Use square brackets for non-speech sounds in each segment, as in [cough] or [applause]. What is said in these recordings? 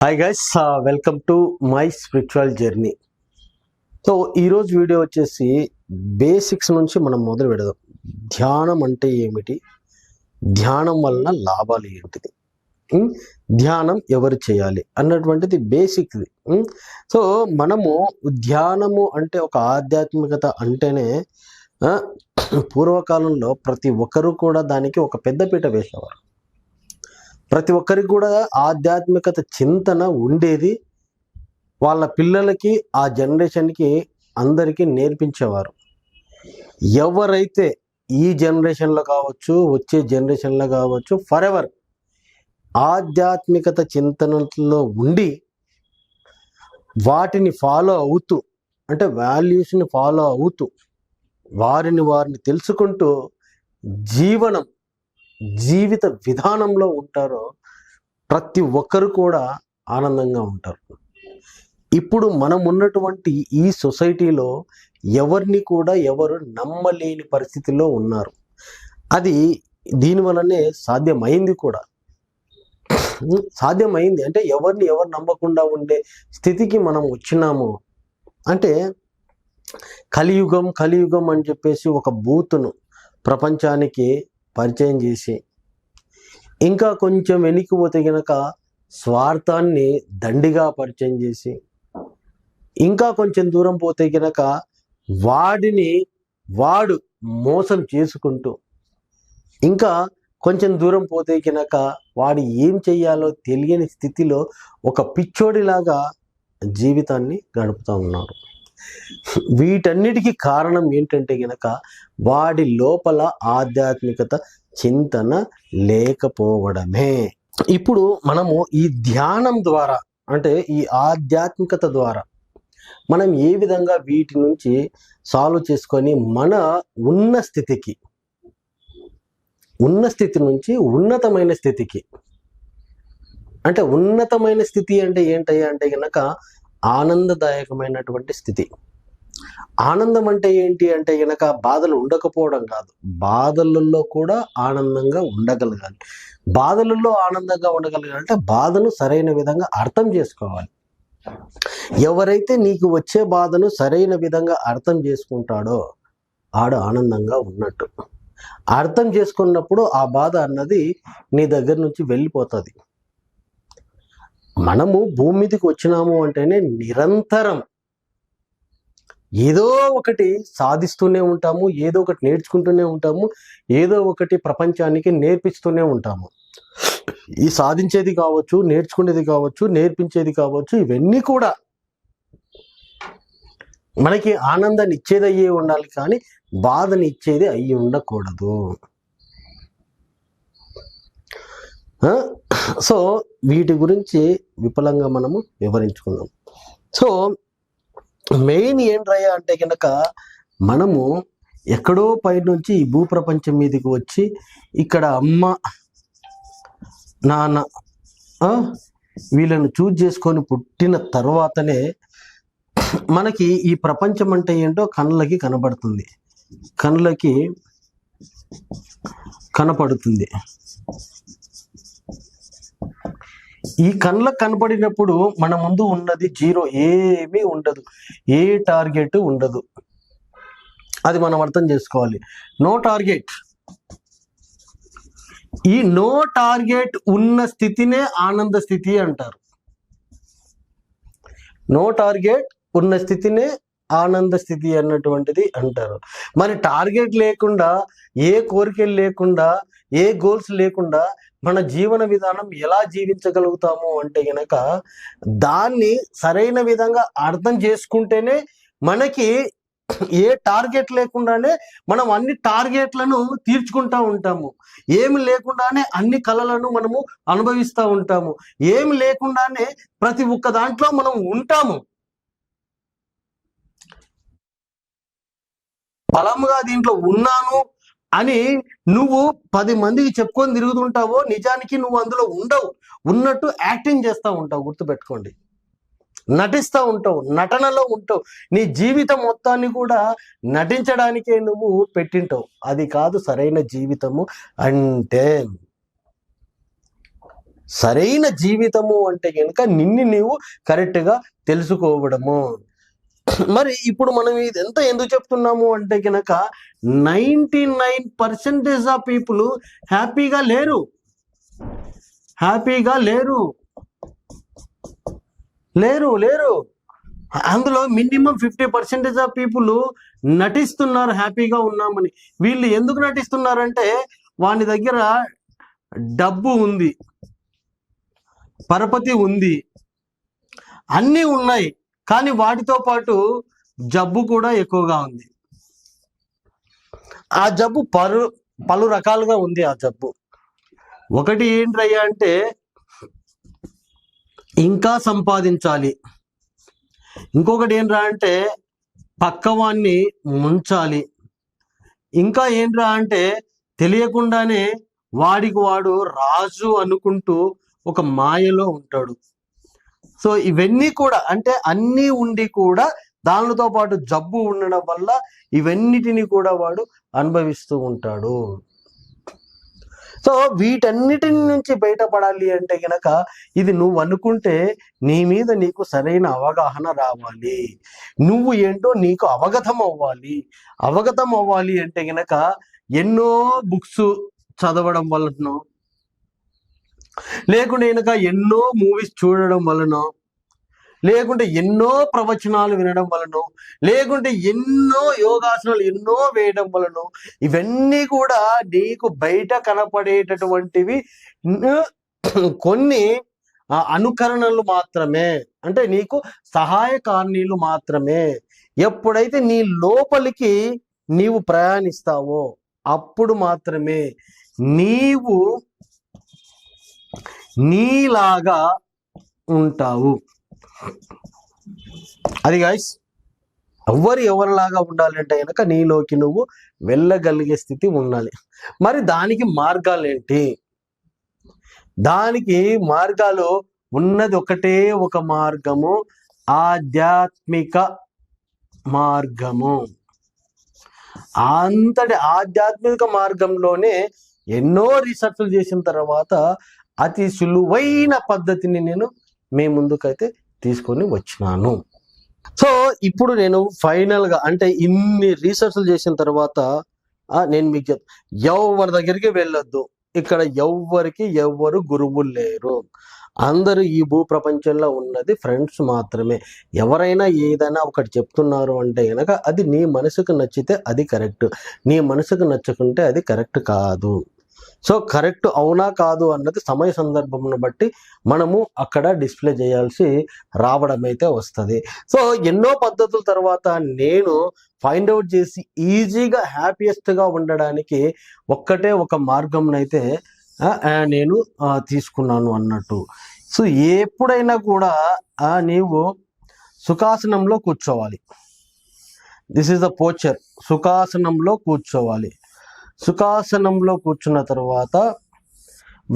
Hi guys welcome to my spiritual journey so ఈరోజు video వచ్చేసి basics నుంచి మనం మొదలు పెడదాం. ధ్యానం అంటే ఏమిటి? ధ్యానం వలన లాభాలు ఏంటిది? ధ్యానం ఎవరు చేయాలి అన్నటువంటిది బేసిక్ది సో మనము ధ్యానము అంటే ఒక ఆధ్యాత్మికత అంటేనే పూర్వకాలంలో ప్రతి ఒక్కరూ కూడా దానికి ఒక పెద్దపీట వేసేవారు. ప్రతి ఒక్కరికి కూడా ఆధ్యాత్మికత చింతన ఉండేది. వాళ్ళ పిల్లలకి ఆ జనరేషన్కి అందరికీ నేర్పించేవారు. ఎవరైతే ఈ జనరేషన్లో కావచ్చు వచ్చే జనరేషన్లో కావచ్చు ఫర్ ఎవర్ ఆధ్యాత్మికత చింతనలో ఉండి వాటిని ఫాలో అవుతూ అంటే వాల్యూస్ని ఫాలో అవుతూ వారిని వారిని తెలుసుకుంటూ జీవనం జీవిత విధానంలో ఉంటారో ప్రతి ఒక్కరు కూడా ఆనందంగా ఉంటారు. ఇప్పుడు మనం ఉన్నటువంటి ఈ సొసైటీలో ఎవరిని కూడా ఎవరు నమ్మలేని పరిస్థితిలో ఉన్నారు. అది దీని వలనే సాధ్యమైంది కూడా. సాధ్యమైంది. అంటే ఎవరిని ఎవరు నమ్మకుండా ఉండే స్థితికి మనం వచ్చినాము అంటే కలియుగం కలియుగం అని చెప్పేసి ఒక బూతును ప్రపంచానికి పరిచయం చేసి ఇంకా కొంచెం వెనక్కి పోతే గనక స్వార్థాన్ని దండిగా పరిచయం చేసి ఇంకా కొంచెం దూరం పోతే గనక వాడిని వాడు మోసం చేసుకుంటూ ఇంకా కొంచెం దూరం పోతే గనక వాడు ఏం చెయ్యాలో తెలియని స్థితిలో ఒక పిచ్చోడిలాగా జీవితాన్ని గడుపుతూ ఉన్నారు వీటన్నిటికీ కారణం ఏంటంటే గనక వాడి లోపల ఆధ్యాత్మికత చింతన లేకపోవడమే. ఇప్పుడు మనము ఈ ధ్యానం ద్వారా అంటే ఈ ఆధ్యాత్మికత ద్వారా మనం ఏ విధంగా వీటి నుంచి సాల్వ్ చేసుకొని మన ఉన్న స్థితికి ఉన్న స్థితి నుంచి ఉన్నతమైన స్థితికి అంటే ఉన్నతమైన స్థితి అంటే ఏంటయ్యా అంటే గనక ఆనందదాయకమైనటువంటి స్థితి. ఆనందం అంటే ఏంటి అంటే గనక బాధలు ఉండకపోవడం కాదు. బాధలలో కూడా ఆనందంగా ఉండగలగాలి. బాధలలో ఆనందంగా ఉండగలగాలంటే బాధను సరైన విధంగా అర్థం చేసుకోవాలి. ఎవరైతే నీకు వచ్చే బాధను సరైన విధంగా అర్థం చేసుకుంటాడో ఆడు ఆనందంగా ఉన్నట్టు. అర్థం చేసుకున్నప్పుడు ఆ బాధ అన్నది నీ దగ్గర నుంచి వెళ్ళిపోతుంది. మనము భూమి మీదకి వచ్చినాము అంటేనే నిరంతరం ఏదో ఒకటి సాధిస్తూనే ఉంటాము ఏదో ఒకటి నేర్చుకుంటూనే ఉంటాము ఏదో ఒకటి ప్రపంచానికి నేర్పిస్తూనే ఉంటాము. ఈ సాధించేది కావచ్చు నేర్చుకునేది కావచ్చు నేర్పించేది కావచ్చు ఇవన్నీ కూడా మనకి ఆనందాన్ని ఇచ్చేది అయ్యే ఉండాలి కానీ బాధని ఇచ్చేది అయ్యి ఉండకూడదు ఆ? సో వీటి గురించి విపులంగా మనము వివరించుకుందాం. సో మెయిన్ ఏంట్రయ్యా అంటే కనుక మనము ఎక్కడో పైనుంచి ఈ భూప్రపంచం మీదకి వచ్చి ఇక్కడ అమ్మ నాన్న వీళ్ళను చూజ్ చేసుకొని పుట్టిన తర్వాతనే మనకి ఈ ప్రపంచం అంటే ఏంటో కళ్ళకి కనబడుతుంది. కళ్ళకి కనపడుతుంది. ఈ కళ్ళకు కనపడినప్పుడు మన ముందు ఉన్నది జీరో ఏమీ ఉండదు. ఏ టార్గెట్ ఉండదు. అది మనం అర్థం చేసుకోవాలి. No target. ఈ నో టార్గెట్ ఉన్న స్థితినే ఆనంద స్థితి అంటారు. నో టార్గెట్ ఉన్న స్థితినే ఆనంద స్థితి అన్నటువంటిది అంటారు. మరి టార్గెట్ లేకుండా ఏ కోరికలు లేకుండా ఏ గోల్స్ లేకుండా మన జీవన విధానం ఎలా జీవించగలుగుతాము అంటే గనక దాన్ని సరైన విధంగా అర్థం చేసుకుంటేనే మనకి ఏ టార్గెట్ లేకుండానే మనం అన్ని టార్గెట్లను తీర్చుకుంటా ఉంటాము. ఏమి లేకుండానే అన్ని కళలను మనము అనుభవిస్తూ ఉంటాము. ఏమి లేకుండానే ప్రతి ఒక్క దాంట్లో మనం ఉంటాము. బలంగా దీంట్లో ఉన్నాను అని నువ్వు పది మందికి చెప్పుకొని తిరుగుతుంటావో నిజానికి నువ్వు అందులో ఉండవు. ఉన్నట్టు యాక్టింగ్ చేస్తూ ఉంటావు గుర్తుపెట్టుకోండి. నటిస్తూ ఉంటావు నటనలో ఉంటావు. నీ జీవితం మొత్తాన్ని కూడా నటించడానికే నువ్వు పెట్టింటావు. అది కాదు సరైన జీవితము అంటే. సరైన జీవితము అంటే కనుక నిన్ను నీవు కరెక్ట్గా తెలుసుకోవడము. [coughs] మరి ఇప్పుడు మనం ఇది ఎంత ఎందుకు చెప్తున్నాము అంటే కనుక ninety nine percentage of people హ్యాపీగా లేరు. హ్యాపీగా లేరు. లేరు లేరు. అందులో minimum fifty percentage of people నటిస్తున్నారు హ్యాపీగా ఉన్నామని. వీళ్ళు ఎందుకు నటిస్తున్నారంటే వాని దగ్గర డబ్బు ఉంది పరపతి ఉంది అన్నీ ఉన్నాయి. కానీ వాటితో పాటు జబ్బు కూడా ఎక్కువగా ఉంది. ఆ జబ్బు పలు పలు రకాలుగా ఉంది ఆ జబ్బు. ఒకటి ఏంటయ్యా అంటే ఇంకా సంపాదించాలి. ఇంకొకటి ఏంట్రా అంటే పక్కవాన్ని ముంచాలి. ఇంకా ఏంట్రా అంటే తెలియకుండానే వాడికి వాడు రాజు అనుకుంటూ ఒక మాయలో ఉంటాడు. సో ఇవన్నీ కూడా అంటే అన్నీ ఉండి కూడా దానితో పాటు జబ్బు ఉండడం వల్ల ఇవన్నిటిని కూడా వాడు అనుభవిస్తూ ఉంటాడు. సో వీటన్నిటి నుంచి బయటపడాలి అంటే గనక ఇది నువ్వు అనుకుంటే నీ మీద నీకు సరైన అవగాహన రావాలి. నువ్వు ఏంటో నీకు అవగతం అవ్వాలి. అవగతం అవ్వాలి అంటే గనక ఎన్నో బుక్స్ చదవడం వలనో లేకుంటే వెనుక ఎన్నో మూవీస్ చూడడం వలన లేకుంటే ఎన్నో ప్రవచనాలు వినడం వలన లేకుంటే ఎన్నో యోగాసనాలు ఎన్నో వేయడం వలన ఇవన్నీ కూడా నీకు బయట కనపడేటటువంటివి కొన్ని ఆ, అనుకరణలు మాత్రమే. అంటే నీకు సహాయకారణీలు మాత్రమే. ఎప్పుడైతే నీ లోపలికి నీవు ప్రయాణిస్తావో అప్పుడు మాత్రమే నీవు నీలాగా ఉంటావు. అది గాయస్ ఎవ్వరు ఎవరిలాగా ఉండాలంటే కనుక నీలోకి నువ్వు వెళ్ళగలిగే స్థితి ఉండాలి. మరి దానికి మార్గాలు ఏంటి? దానికి మార్గాలు ఉన్నది ఒకటే ఒక మార్గము ఆధ్యాత్మిక మార్గము. అంతటి ఆధ్యాత్మిక మార్గంలోనే ఎన్నో రీసెర్చ్లు చేసిన తర్వాత అతి సులువైన పద్ధతిని నేను మీ ముందుకైతే తీసుకొని వచ్చినాను. సో ఇప్పుడు నేను ఫైనల్గా అంటే ఇన్ని రీసెర్చ్లు చేసిన తర్వాత నేను మీకు చెప్ ఎవరి దగ్గరికి వెళ్ళొద్దు. ఇక్కడ ఎవ్వరికి ఎవ్వరు గురువులు లేరు. అందరూ ఈ భూ ప్రపంచంలో ఉన్నది ఫ్రెండ్స్ మాత్రమే. ఎవరైనా ఏదైనా ఒకటి చెప్తున్నారు అంటే కనుక అది నీ మనసుకు నచ్చితే అది కరెక్ట్. నీ మనసుకు నచ్చకుంటే అది కరెక్ట్ కాదు. సో కరెక్ట్ అవునా కాదు అన్నది సమయ సందర్భంను బట్టి మనము అక్కడ డిస్ప్లే చేయాల్సి రావడం అయితే వస్తుంది. సో ఎన్నో పద్ధతుల తర్వాత నేను ఫైండ్ అవుట్ చేసి ఈజీగా హ్యాపీయెస్ట్గా ఉండడానికి ఒక్కటే ఒక మార్గంనైతే నేను తీసుకున్నాను అన్నట్టు. సో ఎప్పుడైనా కూడా నీవు సుఖాసనంలో కూర్చోవాలి. దిస్ ఈజ్ ద పోచర్ సుఖాసనంలో కూర్చోవాలి. సుఖాసనంలో కూర్చున్న తర్వాత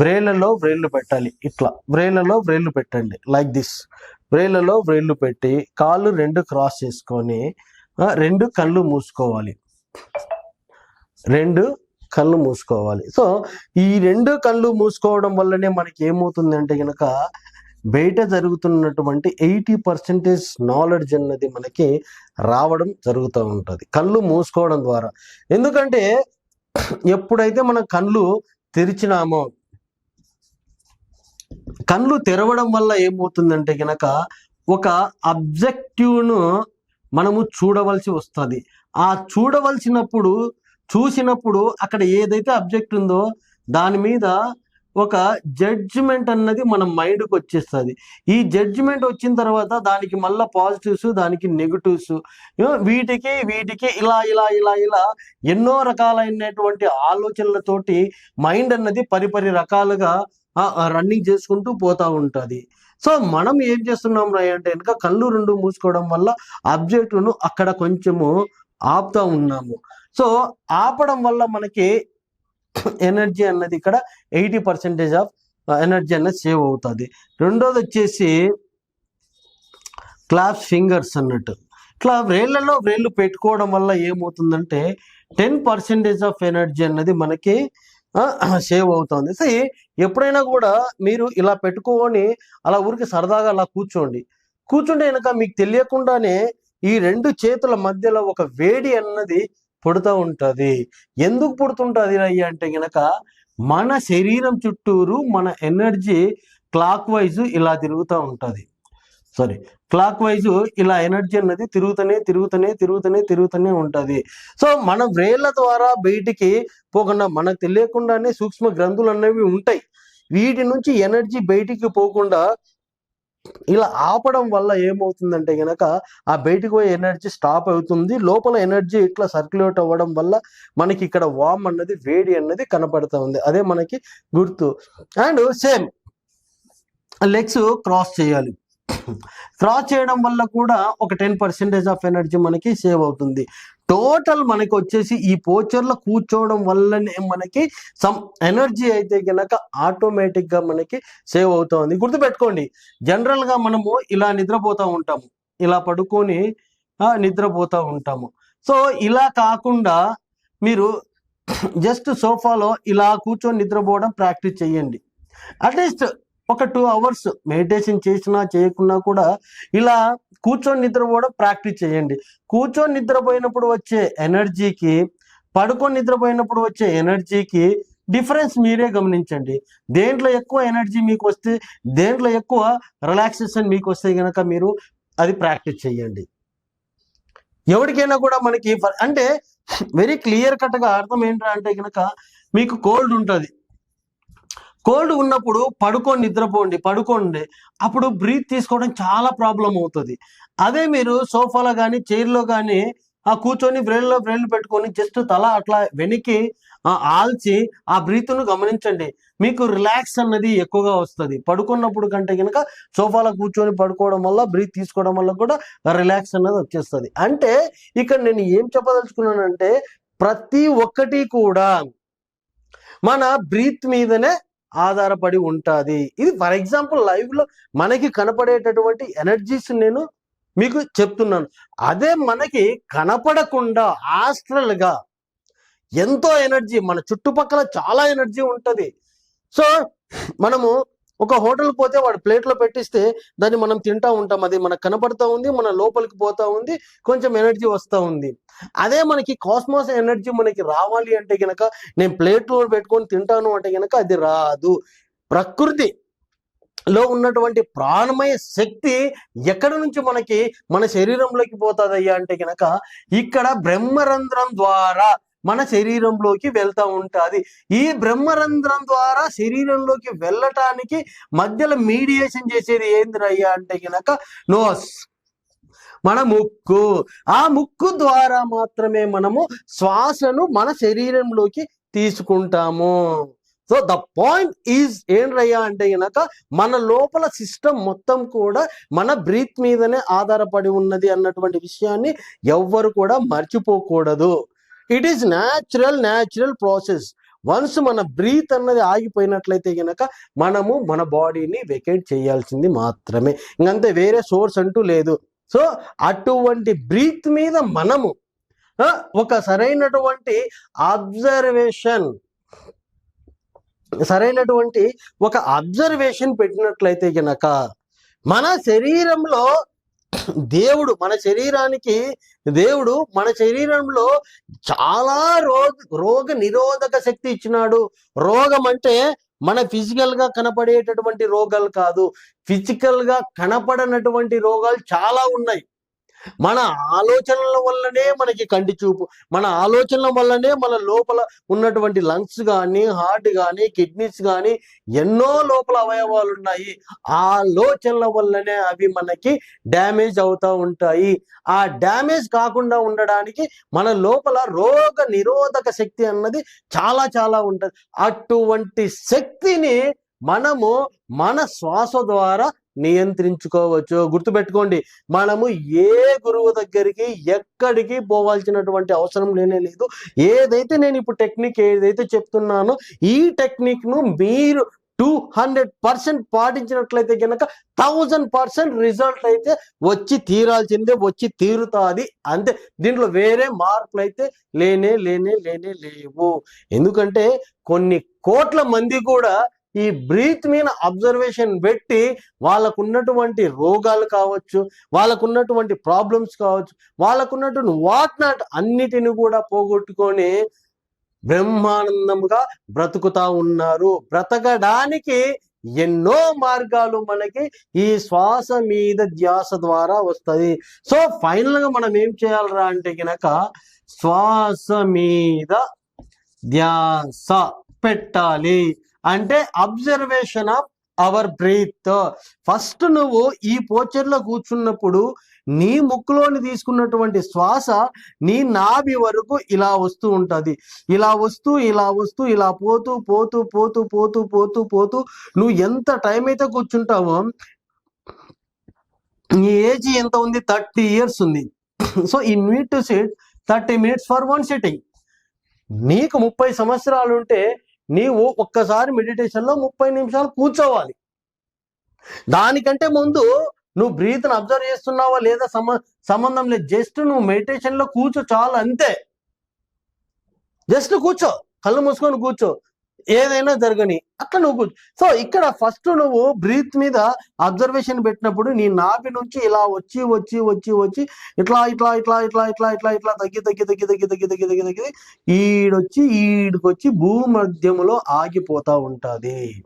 వ్రేళ్ళలో వ్రేళ్ళు పెట్టాలి. ఇట్లా వ్రేళ్ళలో వ్రేళ్ళు పెట్టండి. లైక్ దిస్ వ్రేళ్ళలో వ్రేళ్ళు పెట్టి కాళ్ళు రెండు క్రాస్ చేసుకొని రెండు కళ్ళు మూసుకోవాలి. రెండు కళ్ళు మూసుకోవాలి. సో ఈ రెండు కళ్ళు మూసుకోవడం వల్లనే మనకి ఏమవుతుందంటే కనుక బయట జరుగుతున్నటువంటి ఎయిటీ పర్సెంటేజ్ నాలెడ్జ్ అన్నది మనకి రావడం జరుగుతూ ఉంటుంది. కళ్ళు మూసుకోవడం ద్వారా. ఎందుకంటే ఎప్పుడైతే మనం కళ్ళు తెరిచినామో కళ్ళు తెరవడం వల్ల ఏమవుతుందంటే గనక ఒక అబ్జెక్టివ్ను మనము చూడవలసి వస్తుంది. ఆ చూడవలసినప్పుడు చూసినప్పుడు అక్కడ ఏదైతే అబ్జెక్ట్ ఉందో దాని మీద ఒక జడ్జిమెంట్ అన్నది మన మైండ్కి వచ్చేస్తుంది. ఈ జడ్జిమెంట్ వచ్చిన తర్వాత దానికి మళ్ళీ పాజిటివ్స్ దానికి నెగిటివ్స్ వీటికి వీటికి ఇలా ఇలా ఇలా ఇలా ఎన్నో రకాలైనటువంటి ఆలోచనలతోటి మైండ్ అన్నది పరిపరి రకాలుగా రన్నింగ్ చేసుకుంటూ పోతా ఉంటుంది. సో మనం ఏం చేస్తున్నాం రా అంటే కనుక కళ్ళు రెండు మూసుకోవడం వల్ల అబ్జెక్టును అక్కడ కొంచెము ఆపుతా ఉన్నాము. సో ఆపడం వల్ల మనకి ఎనర్జీ అన్నది ఇక్కడ ఎయిటీ పర్సెంటేజ్ ఆఫ్ ఎనర్జీ అన్నది సేవ్ అవుతుంది. రెండోది వచ్చేసి క్లాప్స్ ఫింగర్స్ అన్నట్టు. ఇట్లా రేళ్ళలో రేళ్ళు పెట్టుకోవడం వల్ల ఏమవుతుందంటే టెన్ పర్సెంటేజ్ ఆఫ్ ఎనర్జీ అన్నది మనకి సేవ్ అవుతుంది. సో ఎప్పుడైనా కూడా మీరు ఇలా పెట్టుకొని అలా ఊరికి సరదాగా అలా కూర్చోండి. కూర్చుంటే కనుక మీకు తెలియకుండానే ఈ రెండు చేతుల మధ్యలో ఒక వేడి అన్నది పుడుతూ ఉంటుంది. ఎందుకు పుడుతుంటది అయ్యి అంటే గనక మన శరీరం చుట్టూరు మన ఎనర్జీ క్లాక్ వైజ్ ఇలా తిరుగుతూ ఉంటుంది. సారీ క్లాక్ వైజ్ ఇలా ఎనర్జీ అన్నది తిరుగుతూనే తిరుగుతూనే తిరుగుతూనే తిరుగుతూనే ఉంటుంది. సో మన వ్రేళ్ళ ద్వారా బయటికి పోకుండా మనకు తెలియకుండానే సూక్ష్మ గ్రంథులు అనేవి ఉంటాయి. వీటి నుంచి ఎనర్జీ బయటికి పోకుండా ఇలా ఆపడం వల్ల ఏమవుతుందంటే గనక ఆ బయటికి పోయే ఎనర్జీ స్టాప్ అవుతుంది. లోపల ఎనర్జీ ఇట్లా సర్క్యులేట్ అవ్వడం వల్ల మనకి ఇక్కడ వామ్ అన్నది వేడి అన్నది కనపడతా ఉంది. అదే మనకి గుర్తు. అండ్ సేమ్ లెగ్స్ క్రాస్ చేయాలి. క్రాస్ చేయడం వల్ల కూడా ఒక టెన్ పర్సెంటేజ్ ఆఫ్ ఎనర్జీ మనకి సేవ్ అవుతుంది. టోటల్ మనకి వచ్చేసి ఈ పోచర్లో కూర్చోవడం వల్లనే మనకి సమ్ ఎనర్జీ అయితే కనుక ఆటోమేటిక్గా మనకి సేవ్ అవుతుంది. గుర్తుపెట్టుకోండి జనరల్గా మనము ఇలా నిద్రపోతూ ఉంటాము. ఇలా పడుకొని నిద్రపోతూ ఉంటాము. సో ఇలా కాకుండా మీరు జస్ట్ సోఫాలో ఇలా కూర్చొని నిద్రపోవడం ప్రాక్టీస్ చేయండి. అట్లీస్ట్ ఒక టూ అవర్స్ మెడిటేషన్ చేసినా చేయకున్నా కూడా ఇలా కూర్చొని కూడా ప్రాక్టీస్ చేయండి. కూర్చొని నిద్రపోయినప్పుడు వచ్చే ఎనర్జీకి పడుకొని నిద్రపోయినప్పుడు వచ్చే ఎనర్జీకి డిఫరెన్స్ మీరే గమనించండి. దేంట్లో ఎక్కువ ఎనర్జీ మీకు వస్తే దేంట్లో ఎక్కువ రిలాక్సేషన్ మీకు వస్తే కనుక మీరు అది ప్రాక్టీస్ చేయండి. ఎవరికైనా కూడా మనకి అంటే వెరీ క్లియర్ కట్గా అర్థం ఏంటంటే కనుక మీకు కోల్డ్ ఉంటుంది. కోల్డ్ ఉన్నప్పుడు పడుకొని నిద్రపోండి పడుకోండి. అప్పుడు బ్రీత్ తీసుకోవడం చాలా ప్రాబ్లం అవుతుంది. అదే మీరు సోఫాలో కానీ చైర్లో కానీ ఆ కూర్చొని బ్రెయిన్లో బ్రెయిన్ పెట్టుకొని జస్ట్ తల అట్లా వెనక్కి ఆల్చి ఆ బ్రీత్ను గమనించండి. మీకు రిలాక్స్ అన్నది ఎక్కువగా వస్తుంది. పడుకున్నప్పుడు కంటే కనుక సోఫాలో కూర్చొని పడుకోవడం వల్ల బ్రీత్ తీసుకోవడం వల్ల కూడా రిలాక్స్ అన్నది వచ్చేస్తుంది. అంటే ఇక్కడ నేను ఏం చెప్పదలుచుకున్నానంటే ప్రతి ఒక్కటి కూడా మన బ్రీత్ మీదనే ఆధారపడి ఉంటుంది. ఇది ఫర్ ఎగ్జాంపుల్ లైవ్లో మనకి కనపడేటటువంటి ఎనర్జీస్ నేను మీకు చెప్తున్నాను. అదే మనకి కనపడకుండా ఆస్ట్రల్గా ఎంతో ఎనర్జీ మన చుట్టుపక్కల చాలా ఎనర్జీ ఉంటుంది. సో మనము ఒక హోటల్ పోతే వాడు ప్లేట్లో పెట్టిస్తే దాన్ని మనం తింటా ఉంటాం. అది మనకు కనపడతా ఉంది మన లోపలికి పోతా ఉంది కొంచెం ఎనర్జీ వస్తూ ఉంది. అదే మనకి కాస్మోస్ ఎనర్జీ మనకి రావాలి అంటే గనక నేను ప్లేట్లో పెట్టుకొని తింటాను అంటే గనక అది రాదు. ప్రకృతి లో ఉన్నటువంటి ప్రాణమయ శక్తి ఎక్కడి నుంచి మనకి మన శరీరంలోకి పోతుందయ్యా అంటే గనక ఇక్కడ బ్రహ్మరంధ్రం ద్వారా మన శరీరంలోకి వెళ్తూ ఉంటుంది. ఈ బ్రహ్మరంధ్రం ద్వారా శరీరంలోకి వెళ్ళటానికి మధ్యలో మీడియేషన్ చేసేది ఏందిరయ్యా అంటే గనక నోస్. మన ముక్కు. ఆ ముక్కు ద్వారా మాత్రమే మనము శ్వాసను మన శరీరంలోకి తీసుకుంటాము. సో ద పాయింట్ ఈజ్ ఏంటయ్యా అంటే గనక మన లోపల సిస్టమ్ మొత్తం కూడా మన బ్రీత్ మీదనే ఆధారపడి ఉన్నది అన్నటువంటి విషయాన్ని ఎవ్వరు కూడా మర్చిపోకూడదు. It is natural natural process once మన బ్రీత్ అన్నది ఆగిపోయినట్లయితే గనక మనము మన బాడీని వెకేట్ చేయాల్సింది మాత్రమే. ఇంకంతే వేరే సోర్స్ అంటూ లేదు. సో అటువంటి బ్రీత్ మీద మనము ఒక సరైనటువంటి అబ్జర్వేషన్ సరైనటువంటి ఒక అబ్జర్వేషన్ పెట్టినట్లయితే గనక మన శరీరంలో దేవుడు మన శరీరానికి దేవుడు మన శరీరంలో చాలా రోగ రోగ నిరోధక శక్తి ఇచ్చినాడు. రోగం అంటే మన ఫిజికల్గా కనపడేటటువంటి రోగాలు కాదు. ఫిజికల్గా కనపడనటువంటి రోగాలు చాలా ఉన్నాయి. మన ఆలోచనల వల్లనే మనకి కంటి చూపు మన ఆలోచనల వల్లనే మన లోపల ఉన్నటువంటి లంగ్స్ కానీ హార్ట్ కానీ కిడ్నీస్ కానీ ఎన్నో లోపల అవయవాలు ఉన్నాయి. ఆ ఆలోచనల వల్లనే అవి మనకి డ్యామేజ్ అవుతూ ఉంటాయి. ఆ డ్యామేజ్ కాకుండా ఉండడానికి మన లోపల రోగ నిరోధక శక్తి అన్నది చాలా చాలా ఉంటుంది. అటువంటి శక్తిని మనము మన శ్వాస ద్వారా నియంత్రించుకోవచ్చు. గుర్తుపెట్టుకోండి మనము ఏ గురువు దగ్గరికి ఎక్కడికి పోవాల్సినటువంటి అవసరం లేనే లేదు. ఏదైతే నేను ఇప్పుడు టెక్నిక్ ఏదైతే చెప్తున్నానో ఈ టెక్నిక్ను మీరు టూ హండ్రెడ్ పర్సెంట్ పాటించినట్లయితే కనుక థౌజండ్ పర్సెంట్ రిజల్ట్ అయితే వచ్చి తీరాల్సిందే వచ్చి తీరుతాది. అంతే. దీంట్లో వేరే మార్పులు అయితే లేనే లేనే లేనే లేవు. ఎందుకంటే కొన్ని కోట్ల మంది కూడా ఈ బ్రీత్ మీద అబ్జర్వేషన్ పెట్టి వాళ్ళకు ఉన్నటువంటి రోగాలు కావచ్చు వాళ్ళకున్నటువంటి ప్రాబ్లమ్స్ కావచ్చు వాళ్ళకున్నటువంటి వాట్ నాట్ అన్నిటిని కూడా పోగొట్టుకొని బ్రహ్మానందంగా బ్రతుకుతా ఉన్నారు. బ్రతకడానికి ఎన్నో మార్గాలు మనకి ఈ శ్వాస మీద ధ్యాస ద్వారా వస్తుంది. సో ఫైనల్గా మనం ఏం చేయాలరా అంటే గనక శ్వాస మీద ధ్యాస పెట్టాలి. అంటే observation of our breath first నువ్వు ఈ పోచర్లో కూర్చున్నప్పుడు నీ ముక్కులోని తీసుకున్నటువంటి శ్వాస నీ నాభి వరకు ఇలా వస్తూ ఉంటుంది. ఇలా వస్తూ ఇలా వస్తూ ఇలా పోతూ పోతూ పోతూ పోతూ పోతూ పోతూ నువ్వు ఎంత టైం అయితే కూర్చుంటావో నీ ఏజ్ ఎంత ఉంది? థర్టీ ఇయర్స్ ఉంది. సో ఈ need to sit thirty minutes for one sitting నీకు ముప్పై సంవత్సరాలు ఉంటే నీవు ఒక్కసారి మెడిటేషన్లో ముప్పై నిమిషాలు కూర్చోవాలి. దానికంటే ముందు నువ్వు బ్రీత్ అబ్జర్వ్ చేస్తున్నావా లేదా సంబంధం లేదు. జస్ట్ నువ్వు మెడిటేషన్లో కూర్చో చాలు అంతే. జస్ట్ కూర్చో. కళ్ళు మూసుకొని కూర్చో. ఏదైనా జరగని అట్లా నువ్వు సో ఇక్కడ ఫస్ట్ నువ్వు బ్రీత్ మీద అబ్జర్వేషన్ పెట్టినప్పుడు నీ నాభి నుంచి ఇలా వచ్చి వచ్చి వచ్చి వచ్చి ఇట్లా ఇట్లా ఇట్లా ఇట్లా ఇట్లా ఇట్లా ఇట్లా తగ్గి తగ్గి తగ్గి తగ్గి తగ్గి తగ్గి తగ్గి తగ్గి ఈడొచ్చి ఈడికొచ్చి భూమధ్యములో ఆగిపోతా ఉంటుంది.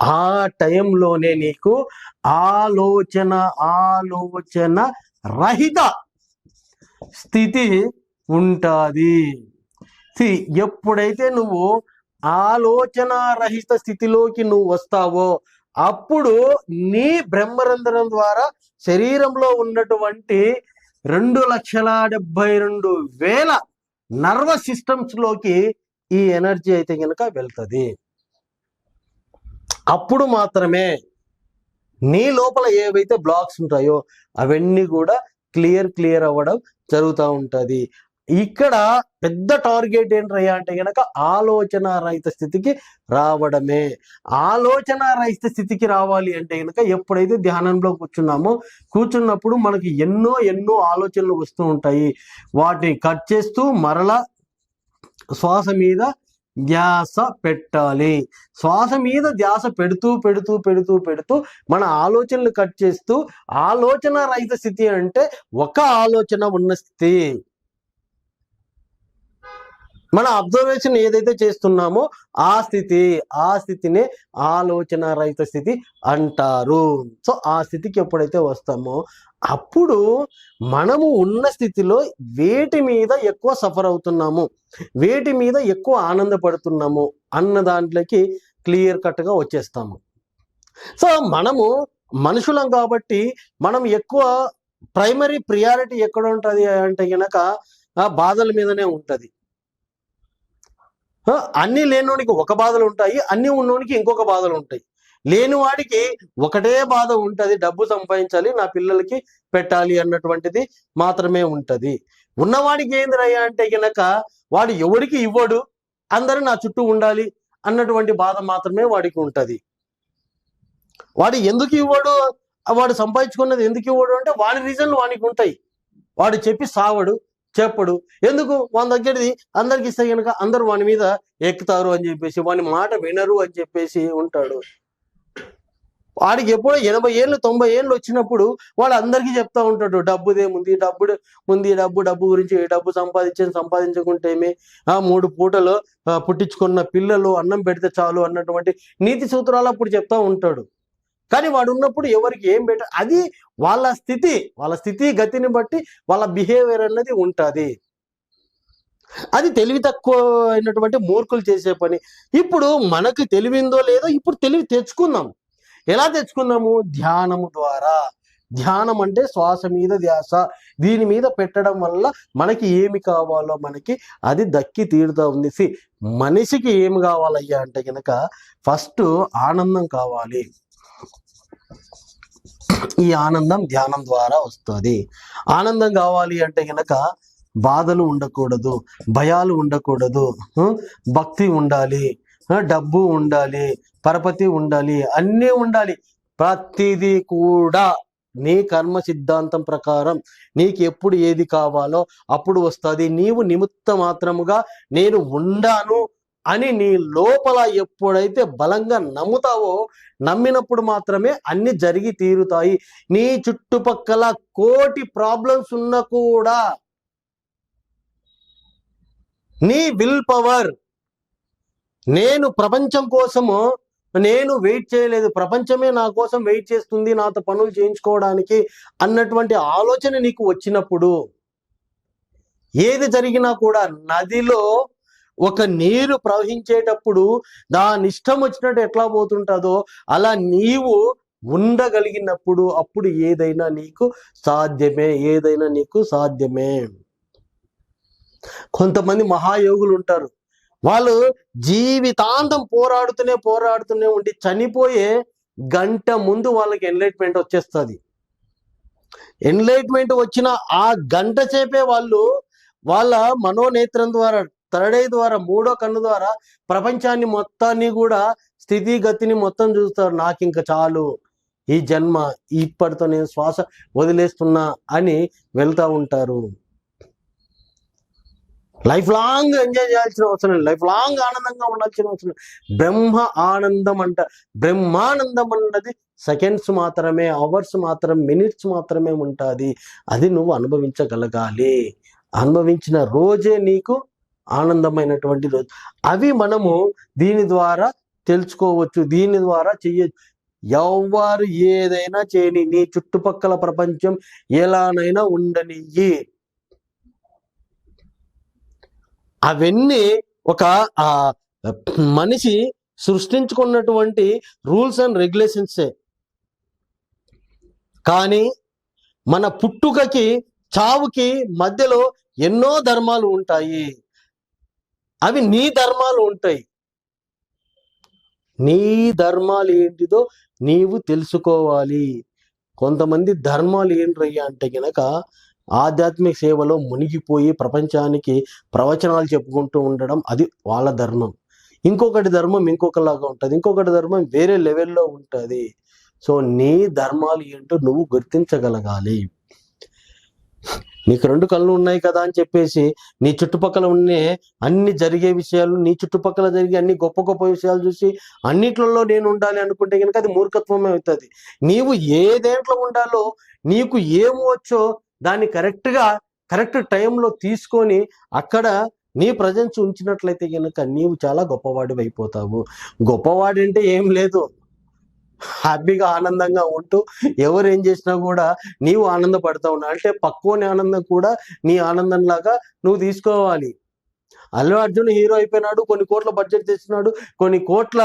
ఆ టైంలోనే నీకు ఆలోచన ఆలోచన రహిత స్థితి ఉంటుంది. ఎప్పుడైతే నువ్వు ఆలోచన రహిత స్థితిలోకి నువ్వు వస్తావో అప్పుడు నీ బ్రహ్మరంధ్రం ద్వారా శరీరంలో ఉన్నటువంటి రెండు లక్షల డెబ్బై రెండు వేల నర్వస్ సిస్టమ్స్లోకి ఈ ఎనర్జీ అయితే కనుక వెళ్తుంది. అప్పుడు మాత్రమే నీ లోపల ఏవైతే బ్లాక్స్ ఉంటాయో అవన్నీ కూడా క్లియర్ క్లియర్ అవ్వడం జరుగుతూ ఉంటుంది. ఇక్కడ పెద్ద టార్గెట్ ఏంటయ్యా అంటే గనక ఆలోచన రహిత స్థితికి రావడమే. ఆలోచన రహిత స్థితికి రావాలి అంటే గనక ఎప్పుడైతే ధ్యానంలో కూర్చున్నామో కూర్చున్నప్పుడు మనకి ఎన్నో ఎన్నో ఆలోచనలు వస్తూ ఉంటాయి. వాటిని కట్ చేస్తూ మరలా శ్వాస మీద ధ్యాస పెట్టాలి. శ్వాస మీద ధ్యాస పెడుతూ పెడుతూ పెడుతూ పెడుతూ మన ఆలోచనలు కట్ చేస్తూ ఆలోచన రహిత స్థితి అంటే ఒక ఆలోచన ఉన్న స్థితి. మన అబ్జర్వేషన్ ఏదైతే చేస్తున్నామో ఆ స్థితి ఆ స్థితినే ఆలోచన రహిత స్థితి అంటారు. సో ఆ స్థితికి ఎప్పుడైతే వస్తామో అప్పుడు మనము ఉన్న స్థితిలో వేటి మీద ఎక్కువ సఫర్ అవుతున్నాము వేటి మీద ఎక్కువ ఆనందపడుతున్నాము అన్న దాంట్లోకి క్లియర్ కట్గా వచ్చేస్తాము. సో మనము మనుషులం కాబట్టి మనం ఎక్కువ ప్రైమరీ ప్రియారిటీ ఎక్కడ ఉంటుంది అంటే గనక ఆ బాధల మీదనే ఉంటుంది. అన్ని లేనోనికి ఒక బాధలు ఉంటాయి అన్ని ఉన్నోనికి ఇంకొక బాధలు ఉంటాయి. లేని వాడికి ఒకటే బాధ ఉంటుంది డబ్బు సంపాదించాలి నా పిల్లలకి పెట్టాలి అన్నటువంటిది మాత్రమే ఉంటుంది. ఉన్నవాడికి ఏందిరయ్యా అంటే గనక వాడు ఎవడికి ఇవ్వడు అందరూ నా చుట్టూ ఉండాలి అన్నటువంటి బాధ మాత్రమే వాడికి ఉంటుంది. వాడు ఎందుకు ఇవ్వడు వాడు సంపాదించుకున్నది ఎందుకు ఇవ్వడు అంటే వాడి రీజన్లు వానికి ఉంటాయి. వాడు చెప్పి సావడు చెప్పడు. ఎందుకు? వాని దగ్గరది అందరికి ఇస్తే కనుక అందరూ వాని మీద ఎక్కుతారు అని చెప్పేసి వాని మాట వినరు అని చెప్పేసి ఉంటాడు. వాడికి ఎప్పుడో ఎనభై ఏళ్ళు తొంభై ఏళ్ళు వచ్చినప్పుడు వాడు అందరికీ చెప్తా ఉంటాడు డబ్బుదేముంది డబ్బు ఉంది డబ్బు డబ్బు గురించి డబ్బు సంపాదించేది సంపాదించుకుంటేమి ఆ మూడు పూటలు పుట్టించుకున్న పిల్లలు అన్నం పెడితే చాలు అన్నటువంటి నీతి సూత్రాలు అప్పుడు చెప్తా ఉంటాడు. కానీ వాడు ఉన్నప్పుడు ఎవరికి ఏం బెటర్? అది వాళ్ళ స్థితి వాళ్ళ స్థితి గతిని బట్టి వాళ్ళ బిహేవియర్ అన్నది ఉంటుంది. అది తెలివి తక్కువ అయినటువంటి మూర్ఖులు చేసే పని. ఇప్పుడు మనకు తెలివిందో లేదో ఇప్పుడు తెలివి తెచ్చుకుందాం. ఎలా తెచ్చుకుందాము? ధ్యానము ద్వారా. ధ్యానం అంటే శ్వాస మీద ధ్యాస. దీని మీద పెట్టడం వల్ల మనకి ఏమి కావాలో మనకి అది దక్కి తీరుతా ఉంది. మనిషికి ఏమి కావాలయ్యా అంటే కనుక ఫస్ట్ ఆనందం కావాలి. ఈ ఆనందం ధ్యానం ద్వారా వస్తుంది. ఆనందం కావాలి అంటే గనక బాధలు ఉండకూడదు భయాలు ఉండకూడదు. భక్తి ఉండాలి డబ్బు ఉండాలి పరపతి ఉండాలి అన్నీ ఉండాలి. ప్రతిదీ కూడా నీ కర్మ సిద్ధాంతం ప్రకారం నీకు ఎప్పుడు ఏది కావాలో అప్పుడు వస్తుంది. నీవు నిమిత్త మాత్రముగా నేను ఉండాను అని నీ లోపల ఎప్పుడైతే బలంగా నమ్ముతావో నమ్మినప్పుడు మాత్రమే అన్ని జరిగి తీరుతాయి. నీ చుట్టుపక్కల కోటి ప్రాబ్లమ్స్ ఉన్నా కూడా నీ విల్ పవర్ నేను ప్రపంచం కోసము నేను వెయిట్ చేయలేదు ప్రపంచమే నా కోసం వెయిట్ చేస్తుంది నాతో పనులు చేయించుకోవడానికి అన్నటువంటి ఆలోచన నీకు వచ్చినప్పుడు ఏది జరిగినా కూడా నదిలో ఒక నీరు ప్రవహించేటప్పుడు దాని ఇష్టం వచ్చినట్టు ఎట్లా పోతుంటుందో అలా నీవు ఉండగలిగినప్పుడు అప్పుడు ఏదైనా నీకు సాధ్యమే ఏదైనా నీకు సాధ్యమే. కొంతమంది మహాయోగులు ఉంటారు. వాళ్ళు జీవితాంతం పోరాడుతూనే పోరాడుతూనే ఉండి చనిపోయే గంట ముందు వాళ్ళకి ఎన్లైట్మెంట్ వచ్చేస్తుంది. ఎన్లైట్మెంట్ వచ్చిన ఆ గంట సేపే వాళ్ళు వాళ్ళ మనోనేత్రం ద్వారా థర్డ్ ఐ ద్వారా మూడో కన్ను ద్వారా ప్రపంచాన్ని మొత్తాన్ని కూడా స్థితిగతిని మొత్తం చూస్తారు. నాకు ఇంకా చాలు. ఈ జన్మ ఇప్పటితో నేను శ్వాస వదిలేస్తున్నా అని వెళ్తా ఉంటారు. లైఫ్ లాంగ్ ఎంజాయ్ చేయాల్సిన అవసరం లేదు. లైఫ్ లాంగ్ ఆనందంగా ఉండాల్సిన అవసరం బ్రహ్మ ఆనందం అంట. బ్రహ్మానందం అన్నది సెకండ్స్ మాత్రమే అవర్స్ మాత్రం మినిట్స్ మాత్రమే ఉంటుంది. అది నువ్వు అనుభవించగలగాలి. అనుభవించిన రోజే నీకు ఆనందమైనటువంటి రోజు అవి మనము దీని ద్వారా తెలుసుకోవచ్చు దీని ద్వారా చెయ్యొచ్చు. ఎవరు ఏదైనా చేయని నీ చుట్టుపక్కల ప్రపంచం ఎలానైనా ఉండనియ్యి. అవన్నీ ఒక ఆ మనిషి సృష్టించుకున్నటువంటి రూల్స్ అండ్ రెగ్యులేషన్సే. కానీ మన పుట్టుకకి చావుకి మధ్యలో ఎన్నో ధర్మాలు ఉంటాయి. అవి నీ ధర్మాలు ఉంటాయి. నీ ధర్మాలు ఏంటిదో నీవు తెలుసుకోవాలి. కొంతమంది ధర్మాలు ఏంటయ్యా అంటే గనక ఆధ్యాత్మిక సేవలో మునిగిపోయి ప్రపంచానికి ప్రవచనాలు చెప్పుకుంటూ ఉండడం అది వాళ్ళ ధర్మం. ఇంకొకటి ధర్మం ఇంకొకలాగా ఉంటుంది. ఇంకొకటి ధర్మం వేరే లెవెల్లో ఉంటుంది. సో నీ ధర్మాలు ఏంటో నువ్వు గుర్తించగలగాలి. నీకు రెండు కళ్ళు ఉన్నాయి కదా అని చెప్పేసి నీ చుట్టుపక్కల ఉండే అన్ని జరిగే విషయాలు నీ చుట్టుపక్కల జరిగే అన్ని గొప్ప గొప్ప విషయాలు చూసి అన్నిట్లలో నేను ఉండాలి అనుకుంటే కనుక అది మూర్ఖత్వమే అవుతుంది. నీవు ఏ దేంట్లో ఉండాలో నీకు ఏమి వచ్చో దాన్ని కరెక్ట్గా కరెక్ట్ టైంలో తీసుకొని అక్కడ నీ ప్రజెన్స్ ఉంచినట్లయితే కనుక నీవు చాలా గొప్పవాడివి అయిపోతావు గొప్పవాడి అంటే ఏం లేదు. హ్యాపీగా ఆనందంగా ఉంటూ ఎవరు ఏం చేసినా కూడా నీవు ఆనందపడతా ఉన్నావు అంటే పక్కోని ఆనందం కూడా నీ ఆనందం లాగా నువ్వు తీసుకోవాలి. అల్లు అర్జున్ హీరో అయిపోయినాడు కొన్ని కోట్ల బడ్జెట్ తెచ్చినాడు కొన్ని కోట్ల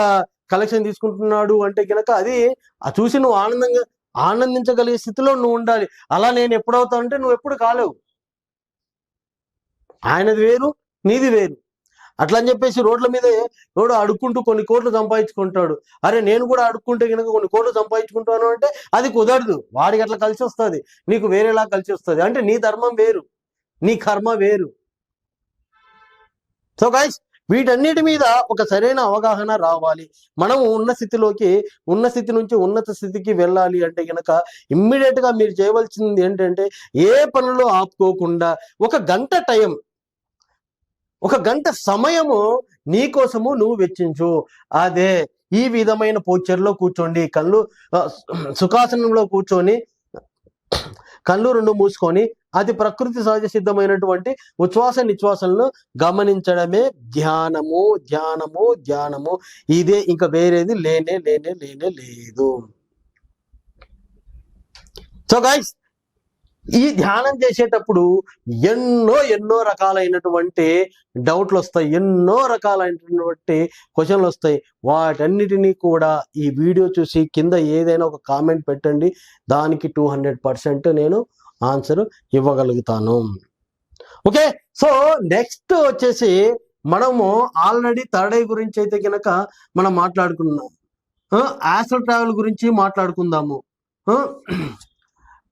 కలెక్షన్ తీసుకుంటున్నాడు అంటే కనుక అది చూసి నువ్వు ఆనందంగా ఆనందించగలిగే స్థితిలో నువ్వు ఉండాలి. అలా నేను ఎప్పుడవుతావు అంటే నువ్వు ఎప్పుడు కాలేవు. ఆయనది వేరు నీది వేరు. అట్లా అని చెప్పేసి రోడ్ల మీద ఎవడో అడుక్కుంటూ కొన్ని కోట్లు సంపాదించుకుంటాడు. అరే నేను కూడా అడుక్కుంటే కనుక కొన్ని కోట్లు సంపాదించుకుంటాను అంటే అది కుదరదు. వాడికి అట్లా కలిసి వస్తుంది. నీకు వేరేలా కలిసి వస్తుంది. అంటే నీ ధర్మం వేరు. నీ కర్మ వేరు. సో గైస్ వీటన్నిటి మీద ఒక సరైన అవగాహన రావాలి. మనం ఉన్న స్థితిలోకి ఉన్న స్థితి నుంచి ఉన్నత స్థితికి వెళ్ళాలి అంటే గనక ఇమ్మీడియట్గా మీరు చేయవలసింది ఏంటంటే ఏ పనులు ఆపుకోకుండా ఒక గంట టైం ఒక గంట సమయము నీకోసము నువ్వు వెచ్చించు. అదే ఈ విధమైన పోచర్లో కూర్చోండి. కళ్ళు సుఖాసనంలో కూర్చొని కళ్ళు రెండు మూసుకొని అది ప్రకృతి సహజ సిద్ధమైనటువంటి ఉచ్ఛ్వాస నిశ్వాసలను గమనించడమే ధ్యానము ధ్యానము ధ్యానము. ఇదే ఇంకా వేరేది లేనే లేనే లేనే లేదు. సో గైస్ ఈ ధ్యానం చేసేటప్పుడు ఎన్నో ఎన్నో రకాలైనటువంటి డౌట్లు వస్తాయి. ఎన్నో రకాలైనటువంటి క్వశ్చన్లు వస్తాయి. వాటన్నిటినీ కూడా ఈ వీడియో చూసి కింద ఏదైనా ఒక కామెంట్ పెట్టండి. దానికి టూ హండ్రెడ్ పర్సెంట్ నేను ఆన్సర్ ఇవ్వగలుగుతాను. ఓకే? సో నెక్స్ట్ వచ్చేసి మనము ఆల్రెడీ థర్డ్ ఐ గురించి అయితే కనుక మనం మాట్లాడుకున్నాం. యాస్ట్రల్ ట్రావెల్ గురించి మాట్లాడుకుందాము.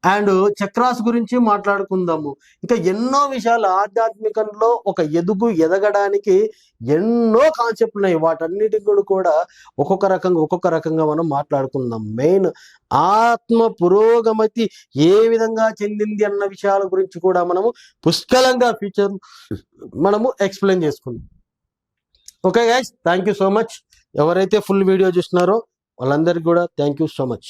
అండ్ చక్రాస్ గురించి మాట్లాడుకుందాము. ఇంకా ఎన్నో విషయాలు ఆధ్యాత్మికంలో ఒక ఎదుగు ఎదగడానికి ఎన్నో కాన్సెప్ట్లు ఉన్నాయి. వాటన్నిటి కూడా కూడా ఒక్కొక్క రకంగా ఒక్కొక్క రకంగా మనం మాట్లాడుకుందాం. మెయిన్ ఆత్మ పురోగమతి ఏ విధంగా చెందింది అన్న విషయాల గురించి కూడా మనము పుష్కలంగా ఫ్యూచర్ మనము ఎక్స్ప్లెయిన్ చేసుకుందాం. Okay guys thank you so much ఎవరైతే ఫుల్ వీడియో చూస్తున్నారో వాళ్ళందరికీ కూడా థ్యాంక్ యూ సో మచ్